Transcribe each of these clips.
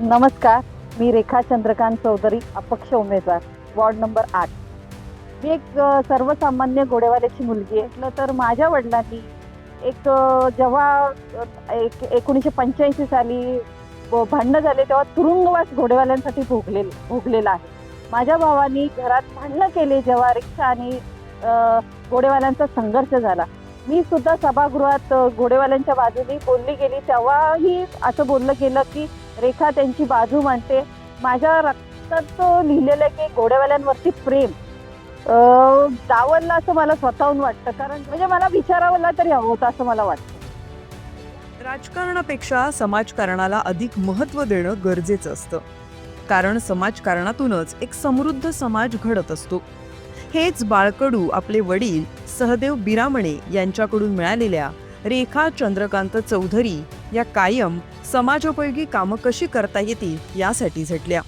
नमस्कार मी रेखा चंद्रकांत चौधरी अपक्ष उमेदवार वॉर्ड नंबर आठ. मी एक सर्वसामान्य घोडेवाल्याची मुलगी आहे. तर माझ्या वडिलांनी एक जेव्हा एक एकोणीसशे पंच्याऐंशी साली भांडणं झाले तेव्हा तुरुंगवास घोडेवाल्यांसाठी भोगले भोगलेला आहे. माझ्या भावानी घरात भांडणं केले जेव्हा रिक्षा आणि घोडेवाल्यांचा संघर्ष झाला. मी सुद्धा सभागृहात घोडेवाल्यांच्या बाजूने बोलली गेली. तेव्हाही असं बोललं गेलं की रेखा त्यांची बाजू मांडते. माझ्या रक्तात लिहिलेलं आहे की घोडेवाल्यांवरती प्रेम. अं, असं मला स्वतःहून वाटतं. कारण म्हणजे मला विचारावं तरी हवं होतं असं मला वाटतं. राजकारणापेक्षा समाजकारणाला अधिक महत्त्व देणं गरजेचं असतं. कारण समाजकारणातूनच एक समृद्ध समाज घडत असतो. हेच बाळकडू आपले वडील सहदेव बिरामणे यांच्याकडून मिळालेल्या रेखा चंद्रकांत चौधरी या कायम समाजोपयोगी कामं कशी करता येतील यासाठी झटल्या.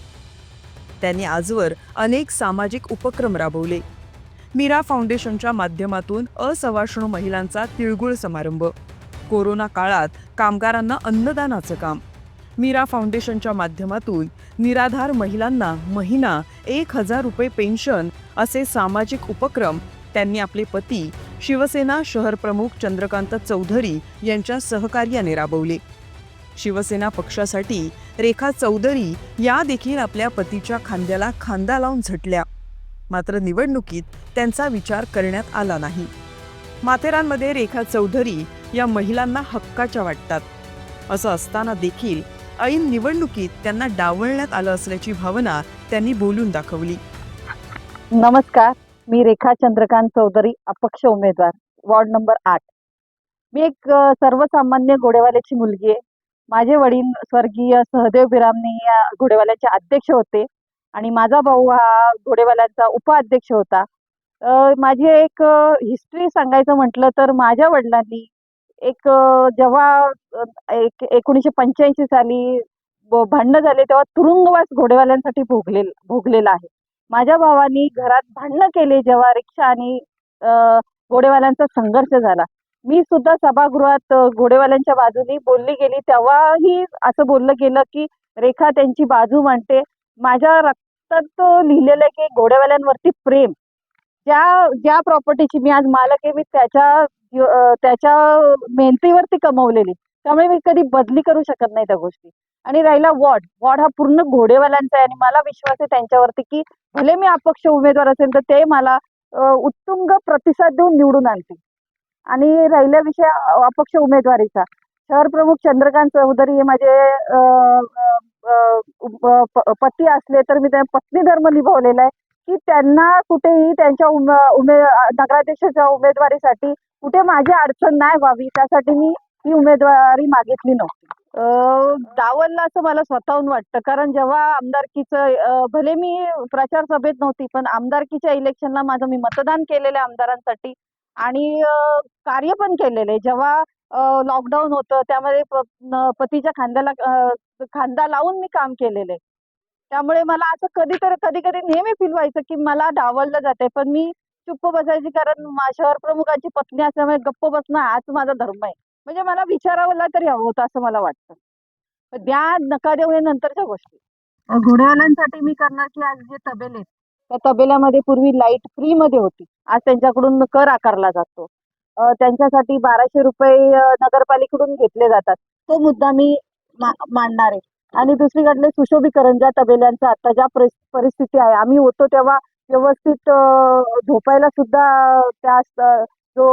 त्यांनी आजवर अनेक सामाजिक उपक्रम राबवले. मीरा फाउंडेशनच्या माध्यमातून असवाष्णू महिलांचा तिळगुळ समारंभ. कोरोना काळात कामगारांना अन्नदानाचं काम मीरा फाउंडेशनच्या माध्यमातून निराधार महिलांना महिना एक हजार रुपये पेन्शन असे सामाजिक उपक्रम त्यांनी आपले पती शिवसेना शहर प्रमुख चंद्रकांत चौधरी यांच्या सहकार्याने राबवले. शिवसेना पक्षासाठी रेखा चौधरी या देखील आपल्या पतीच्या खांद्याला खांदा लावून झटल्या. मात्र निवडणुकीत त्यांचा विचार करण्यात आला नाही. माथेरानमध्ये रेखा चौधरी या महिलांना हक्काच्या वाटतात. असं असताना देखील ऐन निवडणुकीत त्यांना डावलण्यात आलं असल्याची भावना त्यांनी बोलून दाखवली. नमस्कार मी रेखा चंद्रकांत चौधरी अपक्ष उमेदवार वॉर्ड नंबर आठ. मी एक सर्वसामान्य घोडेवाल्याची मुलगी आहे. माझे वडील स्वर्गीय सहदेव बिरामने या घोडेवाल्याचे अध्यक्ष होते आणि माझा भाऊ हा घोडेवाल्यांचा उपाध्यक्ष होता. माझी एक हिस्ट्री सांगायचं म्हटलं तर माझ्या वडिलांनी एक जेव्हा एक एकोणीशे पंच्याऐंशी साली भांडणं झाले तेव्हा तुरुंगवास घोडेवाल्यांसाठी भोगले भोगलेला आहे. माझ्या भावानी घरात भांडणं केले जेव्हा रिक्षा आणि घोडेवाल्यांचा संघर्ष झाला. मी सुद्धा सभागृहात घोडेवाल्यांच्या बाजूनी बोलली गेली. तेव्हाही असं बोललं गेलं की रेखा त्यांची बाजू मांडते. माझ्या रक्तात लिहिलेलं आहे की घोडेवाल्यांवरती प्रेम. ज्या ज्या प्रॉपर्टीची मी आज मालक आहे मी त्याच्या त्याच्या मेहनतीवरती कमवलेली. त्यामुळे मी कधी बदली करू शकत नाही त्या गोष्टी. आणि राहिला वॉर्ड. वॉर्ड हा पूर्ण घोडेवाल्यांचा आहे आणि मला विश्वास आहे त्यांच्यावरती की भले मी अपक्ष उमेदवार असेल तर ते मला उत्तुंग प्रतिसाद देऊन निवडून आणतील. आणि राहिल्या विषय अपक्ष उमेदवारीचा. शहर प्रमुख चंद्रकांत चौधरी हे माझे पती असले तर मी त्यांना पत्नी धर्म निभावलेला आहे की त्यांना कुठेही त्यांच्या उमे नगराध्यक्षाच्या उमेदवारीसाठी कुठे माझी अडचण नाही व्हावी. त्यासाठी मी ही उमेदवारी मागितली नव्हती. दावलला असं मला स्वतःहून वाटतं. कारण जेव्हा आमदारकीचं भले मी प्रचार सभेत नव्हती पण आमदारकीच्या इलेक्शनला माझं मी मतदान केलेलं आमदारांसाठी आणि कार्य पण केलेले जेव्हा लॉकडाऊन होतं त्यामध्ये पतीच्या खांद्याला खांदा लावून मी काम केलेले त्यामुळे मला असं कधी तर कधी कधी नेहमी फील व्हायचं की मला डावललं जाते पण मी चुप्प बसायची कारण मा- शहर प्रमुखाची पत्नी असल्यामुळे गप्प बसणं हाच माझा धर्म आहे. म्हणजे मला विचारावं तरी हवं होतं असं मला वाटतं. द्या नका देऊ हे नंतरच्या गोष्टी. अ, घोडेवाल्यांसाठी मी करणार की आज जे तबेले आहेत, त्या तबेल्यामध्ये पूर्वी लाइट फ्री मध्ये होती. आज त्यांच्याकडून कर आकारला जातो. त्यांच्यासाठी बाराशे रुपये नगरपालिकेकडून घेतले जातात. तो मुद्दा मी मांडणार आहे. आणि दुसरीकडले सुशोभीकरण ज्या तबेल्यांचं आता ज्या परिस- परिस्थिती आहे आम्ही होतो तेव्हा व्यवस्थित झोपायला सुद्धा त्या जो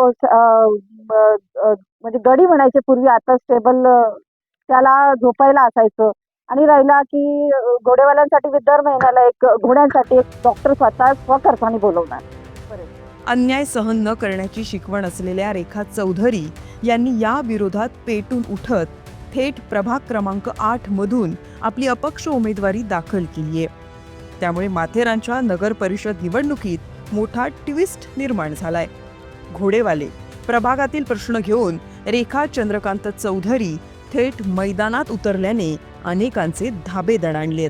म्हणजे गडी म्हणायचे पूर्वी आता स्टेबल त्याला झोपायला असायचं. आणि राहिला की घोडेवाल्यांसाठी दर महिन्याला एक घोड्यांसाठी एक डॉक्टर स्वतः स्वखर्चाने बोलवणार. अन्याय सहन न करण्याची शिकवण असलेल्या रेखा चौधरी यांनी या विरोधात पेटून उठत थेट प्रभाग क्रमांक आठ मधून आपली अपक्ष उमेदवारी दाखल केली आहे. त्यामुळे माथेरानच्या नगर परिषद निवडणुकीत मोठा ट्विस्ट निर्माण झालाय. घोडेवाले प्रभागातील प्रश्न घेऊन रेखा चंद्रकांत चौधरी थेट मैदानात उतरल्याने अनेकांचे धाबे दणाणलेत.